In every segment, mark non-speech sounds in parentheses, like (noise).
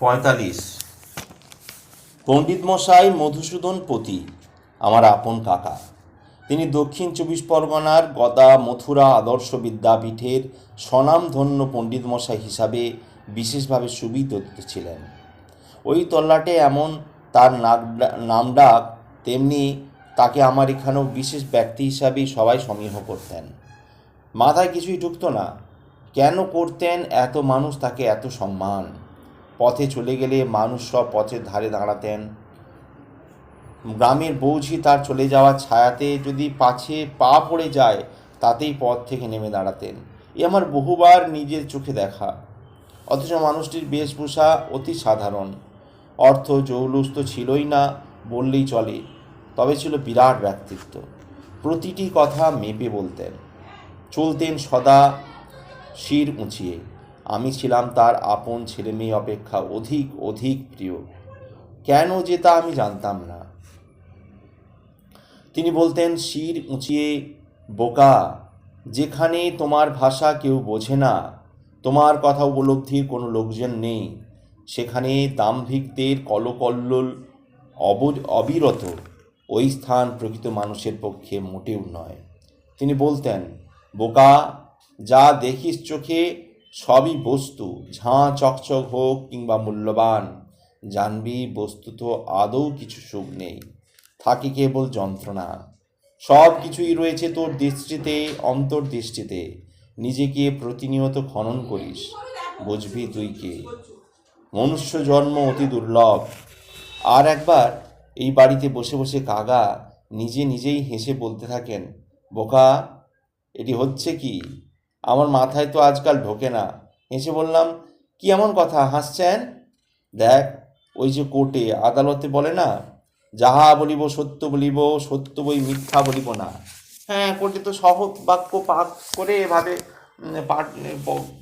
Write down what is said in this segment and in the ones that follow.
পঁয়তাল্লিশ। পণ্ডিত মশাই মধুসূদন পতি, আমার আপন কাকা। তিনি দক্ষিণ চব্বিশ পরগনার গদা মথুরা আদর্শ বিদ্যাপীঠের স্বনামধন্য পণ্ডিত মশাই হিসাবে বিশেষভাবে সুবিদিত ছিলেন। ওই তল্লাটে এমন তার নাক- নাম ডাক তেমনি তাকে আমার এখানেও বিশেষ ব্যক্তি হিসাবেই সবাই সমীহ করতেন। মাথায় কিছুই ঢুকতো না। কেন করতেন? এত মানুষ তাকে এত সম্মান। পথে চলে গেলে মানুষ সব পথের ধারে দাঁড়াতেন। গ্রামের বৌঝি তার চলে যাওয়ার ছায়াতে যদি পাছে পা পড়ে যায়, তাতেই পথ থেকে নেমে দাঁড়াতেন। এ আমার বহুবার নিজের চোখে দেখা। অথচ মানুষটির বেশভূষা অতি সাধারণ। অর্থ, জৌলুস তো ছিলই না, বললেই চলে, তবে ছিল বিরাট ব্যক্তিত্ব। প্রতিটি কথা মেপে বলতেন। চলতেন সদা শির উঁচিয়ে আমি ছিলাম তার আপন ছেলে মেয়ে অপেক্ষা অধিক অধিক প্রিয়। কেন যে তা আমি জানতাম না। তিনি বলতেন, শির উঁচিয়ে বোকা, যেখানে তোমার ভাষা কেউ বোঝে না, তোমার কথা উপলব্ধির কোনো লোকজন নেই, সেখানে দাম্ভিকদের কলকল্লোল অব অবিরত, ওই স্থান প্রকৃত মানুষের পক্ষে মোটেও নয়। তিনি বলতেন, বোকা, যা দেখিস চোখে সবই বস্তু, ঝাঁ চকচক হোক কিংবা মূল্যবান। জানবি, বস্তুত আদৌ কিছু সুখ নেই। থাকে কেবল যন্ত্রণা। সব কিছুই রয়েছে তোর দৃষ্টিতে, অন্তর্দৃষ্টিতে। নিজেকে প্রতিনিয়ত খনন করিস। বুঝবি তুই কে। মনুষ্য জন্ম অতি দুর্লভ। আর একবার এই বাড়িতে বসে বসে কাগা নিজে নিজেই হেসে বলতে থাকেন, বোকা, এটি হচ্ছে কি? আমার মাথায় তো আজকাল ঢোকে না। হেসে বললাম, কি এমন কথা, হাসছেন? দেখ, ওই যে কোর্টে আদালতে বলে না, যাহা বলিব সত্য বলিব সত্য বই মিথ্যা বলিব না। হ্যাঁ কোর্টে তো সহজ বাক্য পাক করে এভাবে পাঠ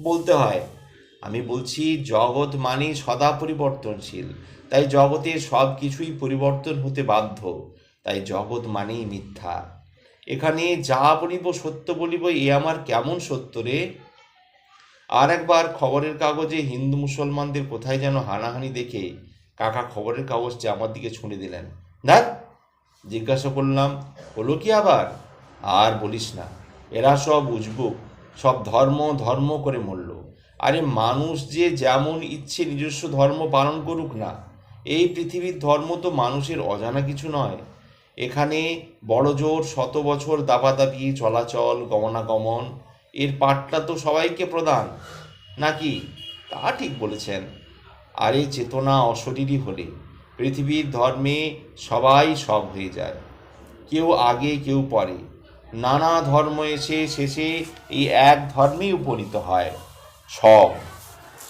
বলতে হয়। আমি বলছি, জগৎ মানে সদা পরিবর্তনশীল, তাই জগতে সব কিছুই পরিবর্তন হতে বাধ্য, তাই জগৎ মানেই মিথ্যা। এখানে যা বলিব, সত্য বলিব, এ আমার কেমন সত্য রে? আর একবার খবরের কাগজে হিন্দু মুসলমানদের কোথায় যেন হানাহানি দেখে কাকা খবরের কাগজটি আমার দিকে ছুঁড়ে দিলেন। দেখ জিজ্ঞাসা করলাম, হলো কি আবার? আর বলিস না, এরা সব উজবুক, সব ধর্ম ধর্ম করে মরল। আরে মানুষ যে যেমন ইচ্ছে নিজস্ব ধর্ম পালন করুক না, এই পৃথিবীর ধর্ম তো মানুষের অজানা কিছু নয়। এখানে বড় জোর শত বছর দাপাদাপি চলাচল, গমনাগমন, এর পাঠটা তো সবাইকে প্রদান, নাকি? তা ঠিক বলেছেন। আর এই চেতনা অশরীরই হলে পৃথিবীর ধর্মে সবাই সব হয়ে যায়। কেউ আগে, কেউ পরে। নানা ধর্ম এসে শেষে এই এক ধর্মেই উপনীত হয়। সব।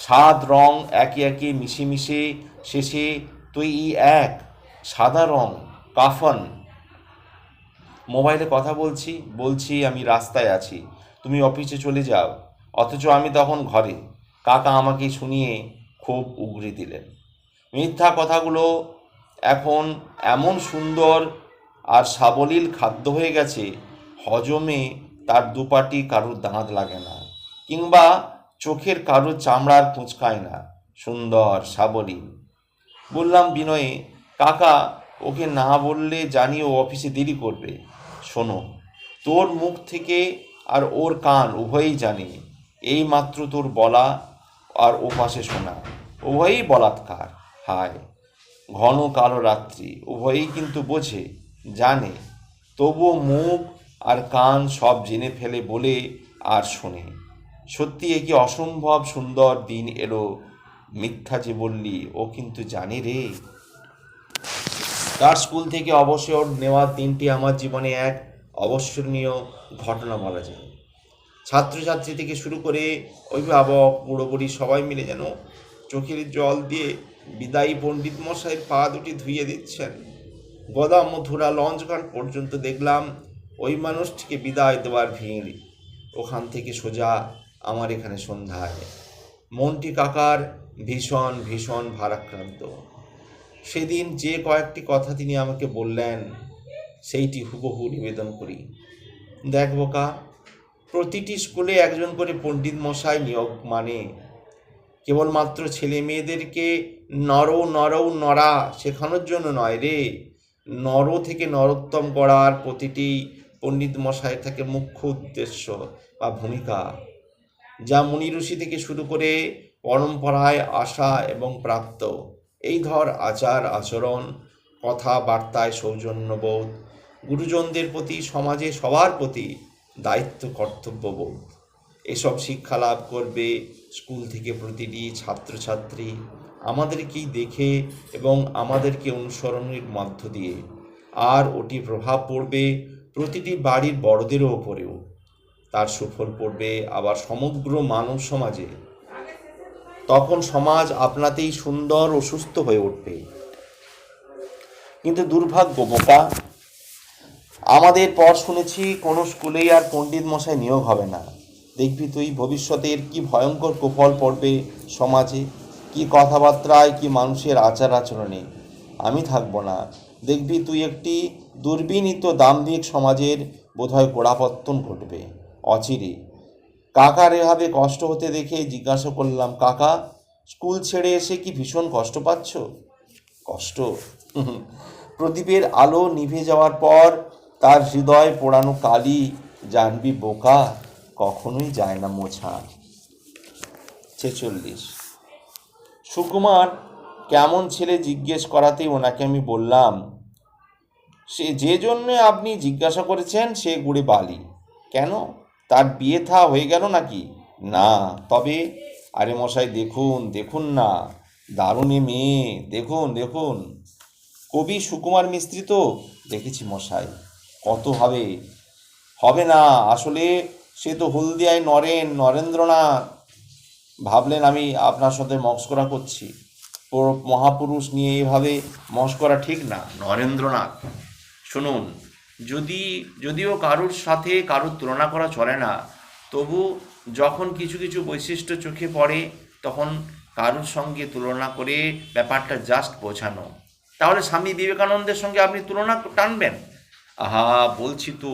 সাত রং একে একে মিশে মিশে শেষে তুই এই এক। সাদা রং, কাফন। মোবাইলে কথা বলছি বলছি আমি রাস্তায় আছি। তুমি অফিসে চলে যাও। অথচ আমি তখন ঘরে। কাকা আমাকে শুনিয়ে খুব উগরে দিলেন। মিথ্যা কথাগুলো এখন এমন সুন্দর আর সাবলীল খাদ্য হয়ে গেছে, হজমে তার দুপাটি কারুর দাঁত লাগে না, কিংবা চোখের কারুর চামড়ার কুঁচকায় না। সুন্দর, সাবলীল। বললাম, বিনয়ে, কাকা, ওকে না বললে জানি ও অফিসে দেরি করবে। শোনো, তোর মুখ থেকে আর ওর কান উভয়ই জানে, এই মাত্র তোর বলা আর ও পাশে শোনা। উভয়ই বলাৎকার, হায়, ঘন কালো রাত্রি, উভয়ই কিন্তু বোঝে, জানে, তবুও মুখ আর কান সব জেনে ফেলে বলে আর শোনে। সত্যি এ কি অসম্ভব সুন্দর দিন এলো, মিথ্যা যে বললি, ও কিন্তু জানে রে। তার স্কুল থেকে অবসর নেওয়ার দিনটি আমার জীবনে এক অবসরণীয় ঘটনা বলা যায়। ছাত্রছাত্রী থেকে শুরু করে অভিভাবক বুড়ি সবাই মিলে যেন চোখের জল দিয়ে বিদায়ী পণ্ডিত মশাইয়ের পা দুটি ধুইয়ে দিচ্ছেন। গদা মথুরা লঞ্চঘাট পর্যন্ত দেখলাম ওই মানুষটিকে বিদায় দেওয়ার ভিড়। ওখান থেকে সোজা আমার এখানে সন্ধ্যায় মন্টি কাকার ভীষণ ভীষণ ভারাক্রান্ত। সেদিন যে কয়েকটি কথা তিনি আমাকে বললেন সেইটি হুবহু নিবেদন করি। দেখ বোকা, প্রতিটি স্কুলে একজন করে পণ্ডিত মশাই নিয়োগ মানে কেবলমাত্র ছেলে মেয়েদেরকে নর নর, নরা শেখানোর জন্য নয় রে। নর থেকে নরোত্তম করার প্রতিটি পণ্ডিত মশাইয়ের থাকে মুখ্য উদ্দেশ্য বা ভূমিকা। যা মুনি ঋষি থেকে শুরু করে পরম্পরায় আসা এবং প্রাপ্ত। এই ধর আচার, আচরণ, কথাবার্তায় সৌজন্যবোধ গুরুজনদের প্রতি, সমাজে সবার প্রতি দায়িত্ব কর্তব্যবোধ এসব শিক্ষা লাভ করবে স্কুল থেকে প্রতিটি ছাত্রছাত্রী। আমাদেরকেই দেখে এবং আমাদেরকে অনুসরণের মধ্য দিয়ে। আর ওটি প্রভাব পড়বে প্রতিটি বাড়ির বড়দেরও ওপরেও। তার সুফল পড়বে আবার সমগ্র মানব সমাজে। তখন সমাজ আপনাতেই সুন্দর ও সুস্থ হয়ে উঠবে। কিন্তু দুর্ভাগ্য, বোকা আমাদের পর শুনেছি, কোনো স্কুলেই আর পণ্ডিত মশাই নিয়োগ হবে না। দেখবি তুই ভবিষ্যতের কি ভয়ঙ্কর কুফল পড়বে সমাজে, কি কথাবার্তায়, কি মানুষের আচার আচরণে। আমি থাকব না। দেখবি তুই একটি দুর্বিনীত দাম্ভিক সমাজের বোধহয় গোড়াপত্তন ঘটবে। অচিরে। কাকার এভাবে কষ্ট হতে দেখে জিজ্ঞাসা করলাম, কাকা, স্কুল ছেড়ে এসে কি ভীষণ কষ্ট পাচ্ছ? কষ্ট? প্রদীপের আলো নিভে যাওয়ার পর তার হৃদয় পোড়ানো কালি জানবি বোকা, কখনোই যায় না মোছা। ছেচল্লিশ। সুকুমার কেমন ছেলে জিজ্ঞেস করাতেই ওনাকে আমি বললাম, সে যে জন্যে আপনি জিজ্ঞাসা করেছেন সে গুড়ে বালি। কেন? তার বিয়ে থা হয়ে গেল নাকি? না, তবে আরে মশাই, দেখুন দেখুন না। দারুণে মেয়ে। দেখুন দেখুন। কবি সুকুমার মিস্ত্রি তো দেখেছি মশাই। কত হবে? হবে না, আসলে সে তো হলদিয়ায় নরেন, নরেন্দ্রনাথ। ভাবলেন আমি আপনার সাথে মস্করা করছি। পুরো মহাপুরুষ নিয়ে এভাবে মস্করা ঠিক না, নরেন্দ্রনাথ। শুনুন, যদি, যদিও কারুর সাথে কারুর তুলনা করা চলে না, তবু যখন কিছু কিছু বৈশিষ্ট্য চোখে পড়ে, তখন কারুর সঙ্গে তুলনা করে ব্যাপারটা জাস্ট বোঝানো। তাহলে স্বামী বিবেকানন্দের সঙ্গে আপনি তুলনা টানবেন? আহা, বলছি তো,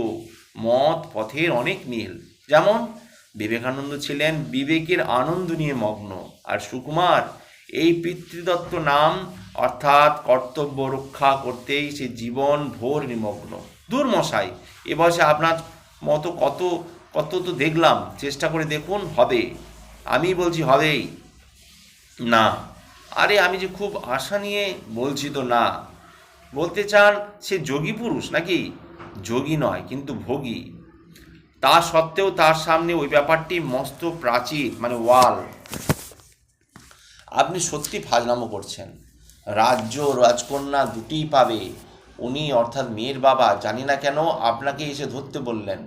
মত পথের অনেক মিল। যেমন, বিবেকানন্দ ছিলেন বিবেকের আনন্দ নিয়ে মগ্ন, আর সুকুমার এই পিতৃদত্ত নাম অর্থাৎ কর্তব্য রক্ষা করতেই সে জীবন ভোর নিমগ্ন। দূর মশাই, এ বয়সে আপনার মতো কত কত তো দেখলাম, চেষ্টা করে দেখুন, হবে। আমি বলছি, হবেই। না। আরে, আমি যে খুব আশা নিয়ে বলছি তো না। বলতে চান, সে যোগী পুরুষ নাকি? যোগী নয়, কিন্তু ভোগী। তা সত্ত্বেও তার সামনে ওই ব্যাপারটি মস্ত প্রাচীর মানে ওয়াল। আপনি সত্যি ফাজনামো করছেন। রাজ্য রাজকন্যা দুটিই পাবে। উনি অর্থাৎ মেয়ের বাবা, জানি না কেন আপনাকে এসে ধরতে বললেন।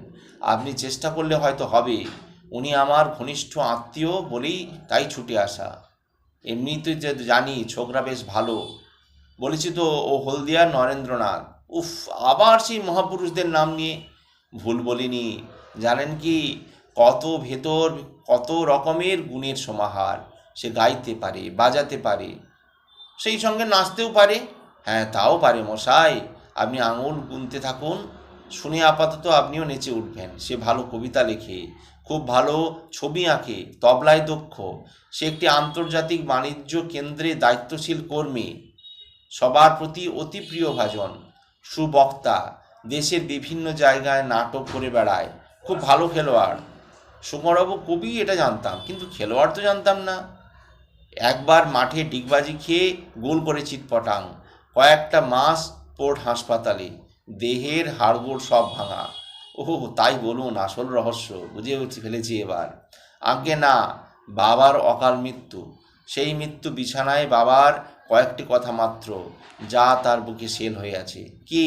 আপনি চেষ্টা করলে হয়তো হবে। উনি আমার ঘনিষ্ঠ আত্মীয় বলেই তাই ছুটে আসা। এমনিতে যে জানি, ছোকরা বেশ ভালো। বলেছি তো ও হলদিয়ার নরেন্দ্রনাথ। উফ, আবার সেই মহাপুরুষদের নাম নিয়ে ভুল বলিনি। জানেন কি, কত ভেতর, কত রকমের গুণের সমাহার সে গাইতে পারে, বাজাতে পারে। সেই সঙ্গে নাচতেও পারে। হ্যাঁ তাও পারে মশাই। আপনি আঙুল গুনতে থাকুন। শুনে আপাতত আপনিও নেচে উঠবেন। সে ভালো কবিতা লেখে, খুব ভালো ছবি আঁকে, তবলায় দক্ষ। সে একটি আন্তর্জাতিক বাণিজ্য কেন্দ্রে দায়িত্বশীল কর্মী। সবার প্রতি অতি প্রিয় ভাজন, সুবক্তা, দেশের বিভিন্ন জায়গায় নাটক করে বেড়ায়, খুব ভালো খেলোয়াড়। সুকুমারবাবু কবি, এটা জানতাম, কিন্তু খেলোয়াড় তো জানতাম না। একবার মাঠে ডিগবাজি খেয়ে গোল করে চিটপটাং কয়েকটা মাস পোর্ট হাসপাতালে, দেহের হাড়গোড় সব ভাঙা। ওহো, তাই বলুন, আসল রহস্য, বুঝে ফেলেছি এবার। আজ্ঞে না, বাবার অকাল মৃত্যু, সেই মৃত্যু বিছানায় বাবার কয়েকটি কথা মাত্র, যা তার বুকে সেল হয়ে আছে। কি?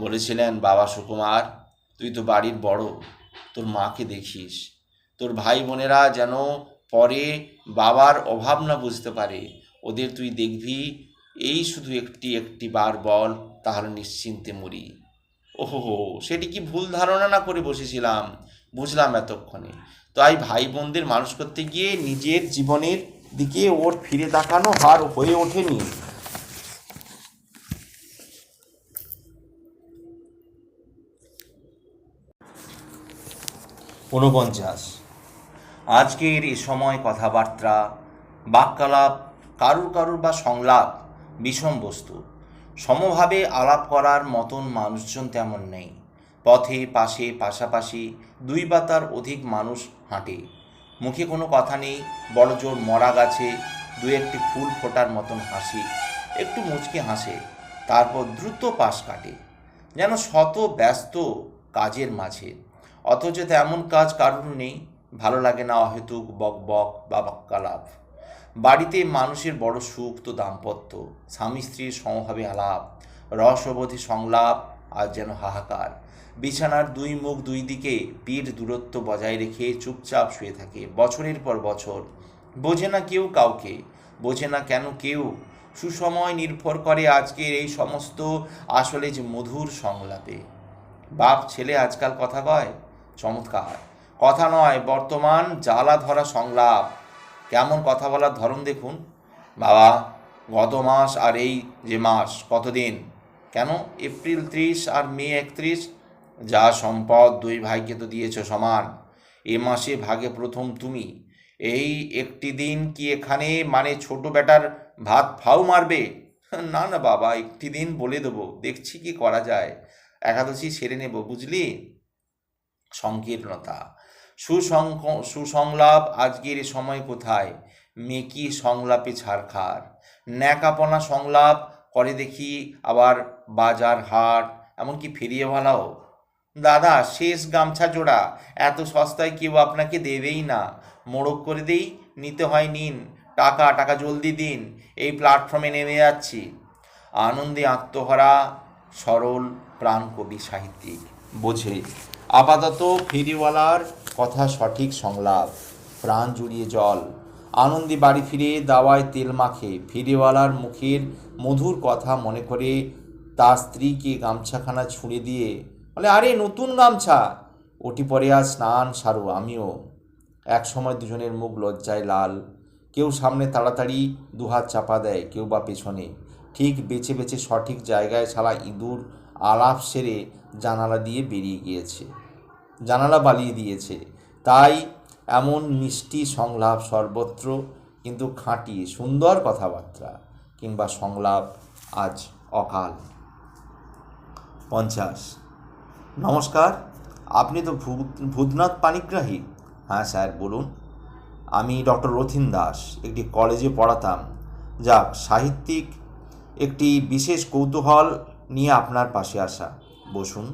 বলেছিলেন বাবা সুকুমার, তুই তো বাড়ির বড়, তোর মাকে দেখিস। তোর ভাই বোনেরা যেন পরে বাবার অভাব না বুঝতে পারে, ওদের তুই দেখবি, এই শুধু একটি একটি বার বল, তাহলে নিশ্চিন্তে মরি। ওহো সেটি কি ভুল ধারণা না করে বসেছিলাম? বুঝলাম এতক্ষণে। তাই ভাই বোনদের মানুষ করতে গিয়ে নিজের জীবনের দিকে ওর ফিরে তাকানো হার হয়ে ওঠেনি। ঊনপঞ্চাশ। আজকের এ সময় কথাবার্তা, বাক্যালাপ, কারুর কারুর বা সংলাপ, বিষম বস্তু। সমভাবে আলাপ করার মতন মানুষজন তেমন নেই। পথে, পাশে, পাশাপাশি দুই বা তার অধিক মানুষ হাঁটে। মুখে কোনো কথা নেই, বড় জোর মরা গাছে দু একটি ফুল ফোটার মতন হাসি, একটু মুচকে হাসে, তারপর দ্রুত পাশ কাটে, যেন শত ব্যস্ত কাজের মাঝে। অথচ তেমন কাজ কারুর নেই, ভালো লাগে না অহেতুক বক বক বা বাক্যালাপ বাড়িতে মানুষের বড় সুখ তো দাম্পত্য, স্বামী স্ত্রীর সমভাবে আলাপ, রসবোধী সংলাপ, আর যেন হাহাকার। বিছানার দুই মুখ দুই দিকে পিঠ দূরত্ব বজায় রেখে চুপচাপ শুয়ে থাকে, বছরের পর বছর। বোঝে না কেউ কাউকে, বোঝে না কেন কেউ। সুসময় নির্ভর করে আজকের এই সমস্ত আসলে যে মধুর সংলাপে। বাপ, ছেলে আজকাল কথা কয়? চমৎকার। কথা নয়, বর্তমান জ্বালা ধরা সংলাপ। কেমন কথা বলার ধরন দেখুন। বাবা, গত মাস আর এই যে মাস, কতদিন? কেন? এপ্রিল ত্রিশ আর মে একত্রিশ? যা সম্পদ দুই ভাইকে তো দিয়েছ সমান। এ মাসে ভাগে প্রথম তুমি। এই একটি দিন কি এখানে মানে ছোট বেটার ভাত ফাও মারবে? না না, বাবা, একটি দিন বলে দেবো। দেখছি কি করা যায়। একাদশী সেরে নেব, বুঝলি? সংকীর্ণতা। সুসংক, সুসংলাপ আজকের সময় কোথায়? মেকি সংলাপে ছাড়খার। ন্যাকাপনা সংলাপ করে দেখি আবার বাজার হাট, এমনকি ফিরিয়ে ভালাও দাদা, শেষ গামছা জোড়া। এত সস্তায় কেউ আপনাকে দেবেই না। মোড়ক করে দেই, নিতে হয় নিন। টাকা টাকা জলদি দিন। এই প্ল্যাটফর্মে নেমে যাচ্ছি। আনন্দে আত্মহারা, সরল প্রাণ কবি সাহিত্যিক। বোঝে, আপাতত ফেরিওয়ালার কথা সঠিক সংলাপ। প্রাণ জুড়িয়ে জল। আনন্দে বাড়ি ফিরে দাওয়ায় তেল মাখে। ফেরিওয়ালার মুখের মধুর কথা মনে করে তার স্ত্রীকে গামছাখানা ছুঁড়ে দিয়ে বলে, আরে, নতুন গামছা। ওটি পরে আজ স্নান সারো, আমিও। এক সময় দুজনের মুখ লজ্জায় লাল। কেউ সামনে তাড়াতাড়ি দুহাত চাপা দেয়, কেউ বা পেছনে। ঠিক বেছে বেছে সঠিক জায়গায় ছাড়া ইঁদুর আলাপ সেরে জানালা দিয়ে বেরিয়ে গিয়েছে। জানালা বালিয়ে দিয়েছে। তাই এমন মিষ্টি সংলাপ সর্বত্র, কিন্তু খাঁটি, সুন্দর কথাবার্তা, কিংবা সংলাপ আজ অকাল। পঞ্চাশ নমস্কার, আপনি তো ভূতনাথ পানিগ্রাহী? হ্যাঁ স্যার, বলুন। আমি ডক্টর রথিন দাস, একটি কলেজে পড়াতাম। যাক, সাহিত্যিক, একটি বিশেষ কৌতূহল নিয়ে আপনার পাশে আসা। বসুন,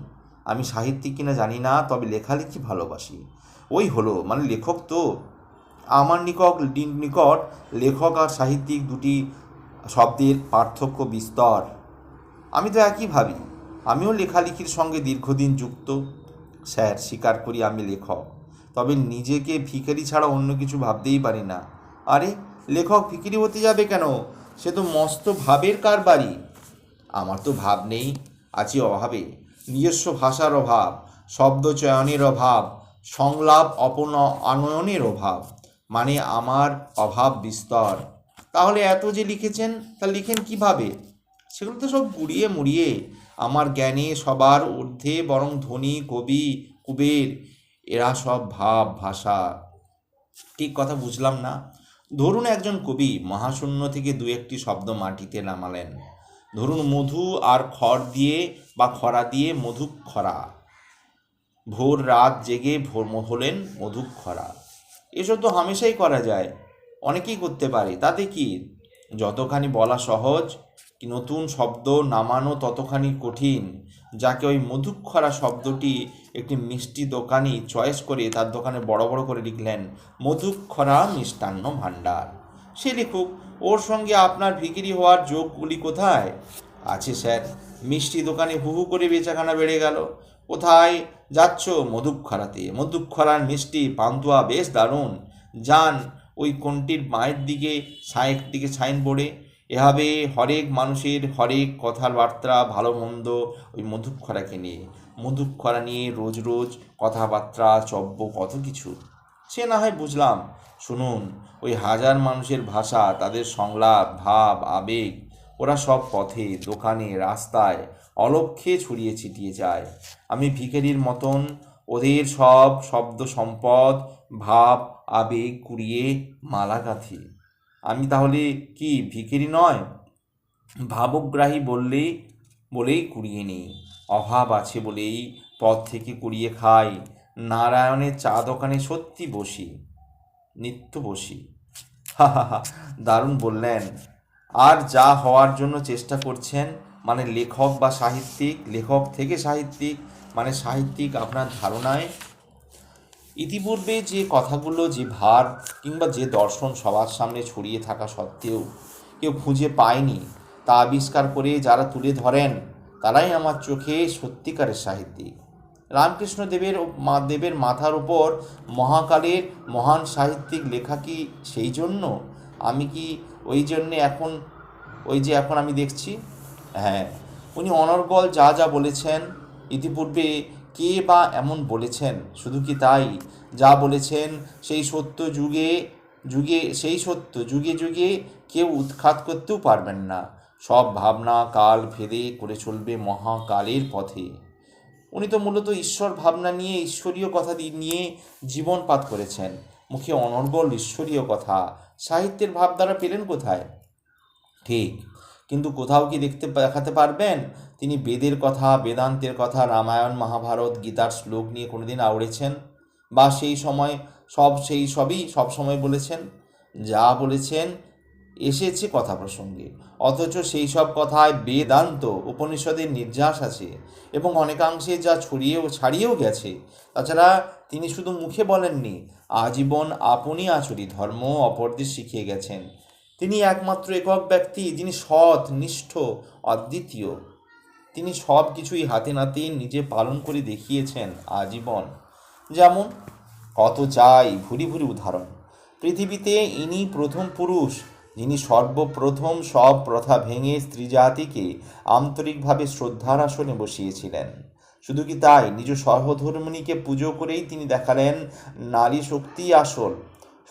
আমি সাহিত্যিক কিনা জানি না, তবে লেখালেখি ভালোবাসি। ওই হলো মানে লেখক তো। আমার নিকট নিকট, লেখক আর সাহিত্যিক দুটি শব্দের পার্থক্য বিস্তর। আমি তো একই ভাবি। আমিও লেখালেখির সঙ্গে দীর্ঘদিন যুক্ত। স্যার, স্বীকার করি আমি লেখক। তবে নিজেকে ভিখারি ছাড়া অন্য কিছু ভাবতেই পারি না। আরে, লেখক ভিখারি হতে যাবে কেন? সে তো মস্ত ভাবের কারবারি। আমার তো ভাব নেই আছি অভাবে। নিজস্ব ভাষার অভাব, শব্দ চয়নের অভাব, সংলাপ অপন আনয়নের অভাব মানে আমার অভাব বিস্তর। তাহলে এত যে লিখেছেন, তা লিখেন কীভাবে? সেগুলো তো সব গুড়িয়ে মুড়িয়ে আমার জ্ঞানে সবার ঊর্ধ্বে বরং ধনী, কবি, কুবের, এরা সব ভাব, ভাষা। ঠিক কথা বুঝলাম না? ধরুন একজন কবি মহাশূন্য থেকে দু একটি শব্দ মাটিতে নামালেন। ধরুন মধু আর খড় দিয়ে বা খরা দিয়ে মধু খরা। ভোর রাত জেগে ভোর হলেন মধু খরা। এসব তো হামেশাই করা যায়। অনেকেই করতে পারে। তাতে কি? যতখানি বলা সহজ নতুন শব্দ নামানো ততখানি কঠিন, যাকে ওই মধুক্ষরা শব্দটি একটি মিষ্টি দোকানি চয়েস করে তার দোকানে বড় বড় করে লিখলেন, মধুক্ষরা মিষ্টান্ন ভাণ্ডার। সে লিখুক, ওর সঙ্গে আপনার ভিকিরি হওয়ার যোগগুলি কোথায়? আছে স্যার। মিষ্টি দোকানে হু হু করে বেচাখানা বেড়ে গেল। কোথায় যাচ্ছ মধুক্ষরাতে? মধুক্ষরার মিষ্টি পান্তুয়া বেশ দারুণ। যান ওই কোনটির মায়ের দিকে সায়ের দিকে সাইনবোর্ডে? এভাবে হরেক মানুষের হরেক কথাবার্তা ভালো, মন্দ ওই মধুক্ষরাকে নিয়ে। মধুক্ষরা নিয়ে রোজ রোজ কথাবার্তা, চব্য, কত কিছু। সে না হয় বুঝলাম। শুনুন, ওই হাজার মানুষের ভাষা, তাদের সংলাপ, ভাব, আবেগ, ওরা সব পথে, দোকানে, রাস্তায়, অলক্ষ্যে ছড়িয়ে ছিটিয়ে যায়। আমি ভিখারির মতন ওদের সব শব্দ, সম্পদ, ভাব, আবেগ কুড়িয়ে মালা গাঁথি আমি তাহলে কি ভিখিরি নয়? ভাবগ্রাহী বললেই, বলেই কুড়িয়ে নিই। অভাব আছে বলেই পথ থেকে কুড়িয়ে খাই। নারায়ণের চা দোকানে সত্যি বসি, নিত্য বসি। হা হা দারুণ বললেন। আর যা হওয়ার জন্য চেষ্টা করছেন মানে লেখক বা সাহিত্যিক, লেখক থেকে সাহিত্যিক মানে সাহিত্যিক আপনার ধারণায় ইতিপূর্বে যে কথাগুলো, যে ভার কিংবা যে দর্শন সবার সামনে ছড়িয়ে থাকা সত্ত্বেও কেউ খুঁজে পায়নি, তা আবিষ্কার করে যারা তুলে ধরেন, তারাই আমার চোখে সত্যিকারের সাহিত্যিক। রামকৃষ্ণ দেবের মা, দেবের মাথার উপর মহাকালের মহান সাহিত্যিক লেখা কি সেই জন্য? আমি কি ওই জন্যে এখন, ওই যে এখন আমি দেখছি? হ্যাঁ উনি অনর্গল যা যা বলেছেন, ইতিপূর্বে কে বা এমন বলেছেন? শুধু কি তাই? যা বলেছেন, সেই সত্য যুগে যুগে, সেই সত্য যুগে যুগে কেউ উৎখাত করতেও পারবেন না। সব ভাবনা, কাল ভেদে করে চলবে মহাকালের পথে। উনি তো মূলত ঈশ্বর ভাবনা নিয়ে, ঈশ্বরীয় কথা নিয়ে জীবনপাত করেছেন। মুখে অনর্গল ঈশ্বরীয় কথা। সাহিত্যের ভাবধারা পেলেন কোথায়? ঠিক। কিন্তু কোথাও কি দেখতে, দেখাতে পারবেন? তিনি বেদের কথা, বেদান্তের কথা, রামায়ণ, মহাভারত, গীতার শ্লোক নিয়ে কোনোদিন আওড়েছেন বা সেই সময় সব, সেই সবই সব সময় বলেছেন, যা বলেছেন, এসেছে কথা প্রসঙ্গে। অথচ সেই সব কথায় বেদান্ত উপনিষদের নির্যাস আছে এবং অনেকাংশে যা ছড়িয়েও, ছাড়িয়েও গেছে। তাছাড়া তিনি শুধু মুখে বলেননি, আজীবন আপনি আচরি ধর্ম অপরদের শিখিয়ে গেছেন। তিনি একমাত্র একক ব্যক্তি যিনি সৎ, নিষ্ঠ, অদ্বিতীয়। তিনি সব কিছুই হাতে নাতে নিজে পালন করে দেখিয়েছেন আজীবন। যেমন, কত চাই? ভুরি ভুরি উদাহরণ। পৃথিবীতে ইনি প্রথম পুরুষ, যিনি সর্বপ্রথম সব প্রথা ভেঙে স্ত্রীজাতিকে আন্তরিকভাবে শ্রদ্ধার আসনে বসিয়েছিলেন। শুধু কি তাই? নিজ সহধর্মিণীকে পুজো করেই তিনি দেখালেন নারী শক্তি আসল।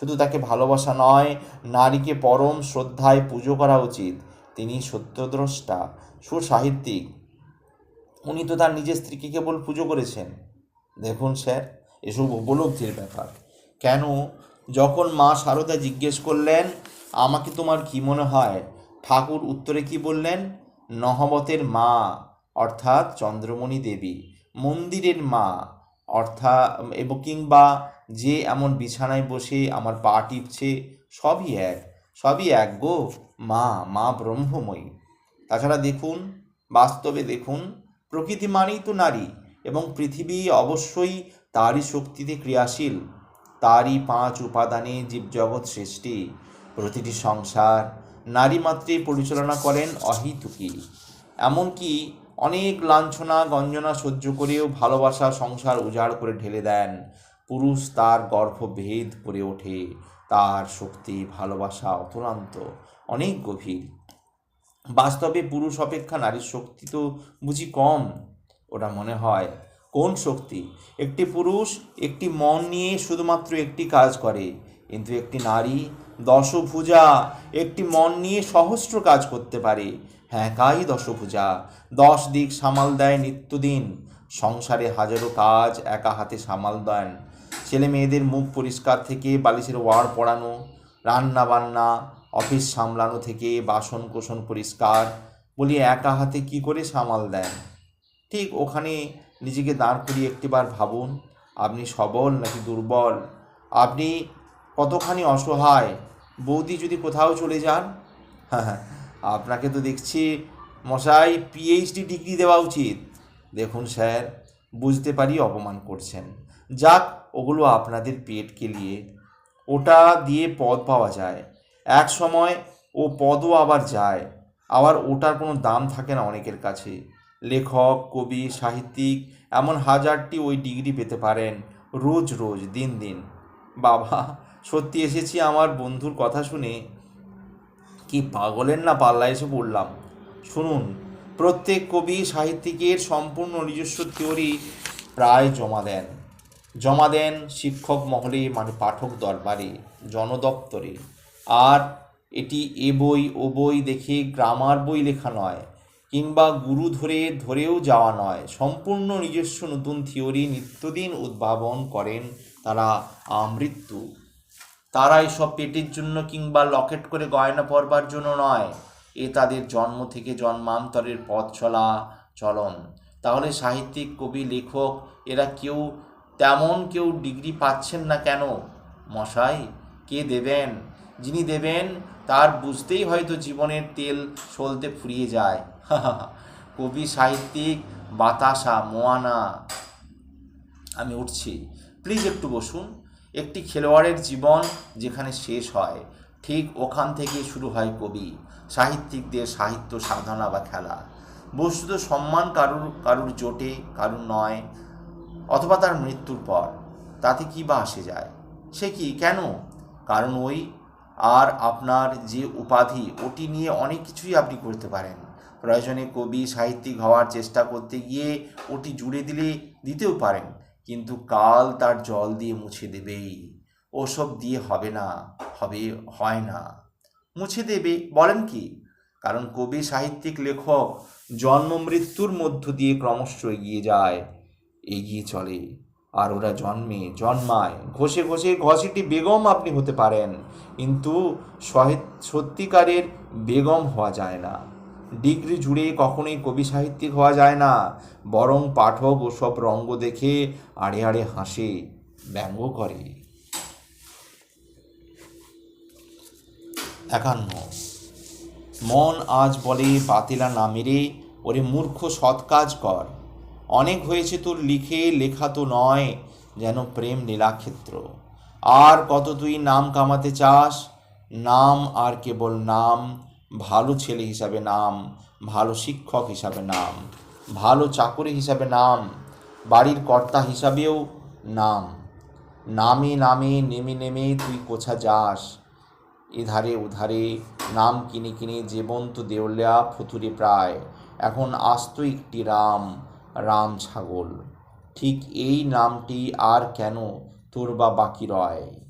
শুধু তাকে ভালোবাসা নয়, নারীকে পরম শ্রদ্ধায় পুজো করা উচিত। তিনি সত্যদ্রষ্টা, সুসাহিত্যিক। উনি তো তার নিজের স্ত্রীকে কেবল পুজো করেছেন। দেখুন স্যার, এসব উপলব্ধির ব্যাপার। কেন? যখন মা শারদা জিজ্ঞেস করলেন, আমাকে তোমার কি মনে হয়? ঠাকুর উত্তরে কি বললেন? নহবতের মা, অর্থাৎ চন্দ্রমণি দেবী, মন্দিরের মা, অর্থাৎ এবং, কিংবা যে এমন বিছানায় বসে আমার পা টিপছে, সবই এক সবই এক গো, মা মা ব্রহ্মময়ী। তাছাড়া দেখুন, বাস্তবে দেখুন প্রকৃতি মানেই তো নারী এবং পৃথিবী অবশ্যই তারই শক্তিতে ক্রিয়াশীল। তারই পাঁচ উপাদানে জীবজগৎ সৃষ্টি। প্রতিটি সংসার নারী মাত্রেই পরিচালনা করেন অহিতুকী। এমনকি অনেক লাঞ্ছনা, গঞ্জনা সহ্য করেও ভালোবাসা সংসার উজাড় করে ঢেলে দেন। পুরুষ তার গর্ভভেদ করে ওঠে। তার শক্তি, ভালোবাসা অতুরান্ত অনেক গভীর। বাস্তবে পুরুষ অপেক্ষা নারীর শক্তি তো বুঝি কম, ওটা মনে হয়। কোন শক্তি? একটি পুরুষ একটি মন নিয়ে শুধুমাত্র একটি কাজ করে, কিন্তু একটি নারী দশভুজা একটি মন নিয়ে সহস্র কাজ করতে পারে। হ্যাঁ কাই দশভুজা। দশ দিক সামাল দেয় নিত্যদিন। সংসারে হাজারো কাজ একা হাতে সামাল দেন। ছেলে মেয়েদের মুখ পরিষ্কার থেকে বালিশের ওয়ার পড়ানো রান্না বান্না অফিস সামলানো থেকে বাসন কোসন পরিষ্কার, বলি একা হাতে কি করে সামাল দেন? ঠিক ওখানে নিজেকে দাঁড় করিয়ে একটিবার ভাবুন, আপনি সবল নাকি দুর্বল? আপনি কতখানি অসহায়? বৌদি যদি কোথাও চলে যান? হ্যাঁ (laughs) আপনাকে তো দেখছি মশাই পিএইচডি ডিগ্রি দেওয়া উচিত। দেখুন স্যার, বুঝতে পারি অপমান করছেন। যাক, ওগুলো আপনাদের পেট কেলিয়ে ওটা দিয়ে পদ পাওয়া যায়। এক সময় ও পদও আবার যায়। আবার ওটার কোনো দাম থাকে না অনেকের কাছে। লেখক, কবি, সাহিত্যিক এমন হাজারটি ওই ডিগ্রি পেতে পারেন রোজ রোজ, দিন দিন। বাবা, সত্যি এসেছি আমার বন্ধুর কথা শুনে। কি পাগলের না পাল্লা এসে পড়লাম। শুনুন, প্রত্যেক কবি সাহিত্যিকের সম্পূর্ণ নিজস্ব থিওরি প্রায় জমা দেন। জমা দেন শিক্ষক মহলে মানে পাঠক দরবারে, জনদপ্তরে। আর এটি এ বই, ও বই দেখে গ্রামার বই লেখা নয়, কিংবা গুরু ধরে, ধরেও যাওয়া নয়। সম্পূর্ণ নিজস্ব নতুন থিওরি নিত্যদিন উদ্ভাবন করেন তারা আমৃত্যু। তারা এসব পেটের জন্য কিংবা লকেট করে গয়না পরবার জন্য নয়। এ তাদের জন্ম থেকে জন্মান্তরের পথ চলা চলন। তাহলে সাহিত্যিক, কবি, লেখক, এরা কেউ তেমন কেউ ডিগ্রি পাচ্ছেন না কেন? মশাই, কে দেবেন? যিনি দেবেন, তার বুঝতেই হয়তো জীবনের তেল সলতে ফুরিয়ে যায়। (laughs) কবি সাহিত্যিক বাতাসা মোয়ানা। আমি উঠছি। প্লিজ একটু বসুন। একটি খেলোয়াড়ের জীবন যেখানে শেষ হয়, ঠিক ওখান থেকে শুরু হয় কবি। সাহিত্যিকদের সাহিত্য সাধনা বা খেলা। বস্তুত সম্মান কারুর কারুর জোটে, কারুর নয়, অথবা তার মৃত্যুর পর। তাতে কি বা আসে যায়? সে কি? কেন? কারণ ওই আর আপনার যে উপাধি, ওটি নিয়ে অনেক কিছুই আপনি করতে পারেন। প্রয়োজনে কবি, সাহিত্যিক হওয়ার চেষ্টা করতে গিয়ে ওটি জুড়ে দিলে, দিতেও পারেন। কিন্তু কাল তার জল দিয়ে মুছে দেবেই। ওসব দিয়ে হবে না, হবে, হয় না। মুছে দেবে, বলেন কি? কারণ কবি, সাহিত্যিক, লেখক জন্ম মৃত্যুর মধ্য দিয়ে ক্রমশ এগিয়ে যায়, এগিয়ে চলে। আর ওরা জন্মে, জন্মায়। ঘষে ঘষে ঘষিটি বেগম আপনি হতে পারেন। কিন্তু সত্যিকারের বেগম হওয়া যায় না। ডিগ্রি জুড়ে কখনোই কবি সাহিত্যিক হওয়া যায় না। বরং পাঠক ওসব রঙ্গ দেখে আড়ে আড়ে হাসে, ব্যঙ্গ করে। একান্ন। মন আজ বলে, পাতিলা না মেরে, ওরে মূর্খ সৎ কাজ কর। অনেক হয়েছে তোর লিখে, লেখা তো নয়, যেন প্রেম নীলাক্ষেত্র। আর কত তুই নাম কামাতে চাস? নাম আর কেবল নাম, ভালো ছেলে হিসাবে নাম, ভালো শিক্ষক হিসাবে নাম, ভালো চাকরি হিসাবে নাম, বাড়ির কর্তা হিসাবেও নাম। নামে নামে, নেমে নেমে তুই কোছা যাস? এধারে, ওধারে, নাম কিনে কিনে জীবন্ত দেউলিয়া ফতুরে প্রায়। এখন আস্ত একটি রাম রাম ছাগল। ঠিক এই নামটি আর কেন তোর বা বাকি রয়?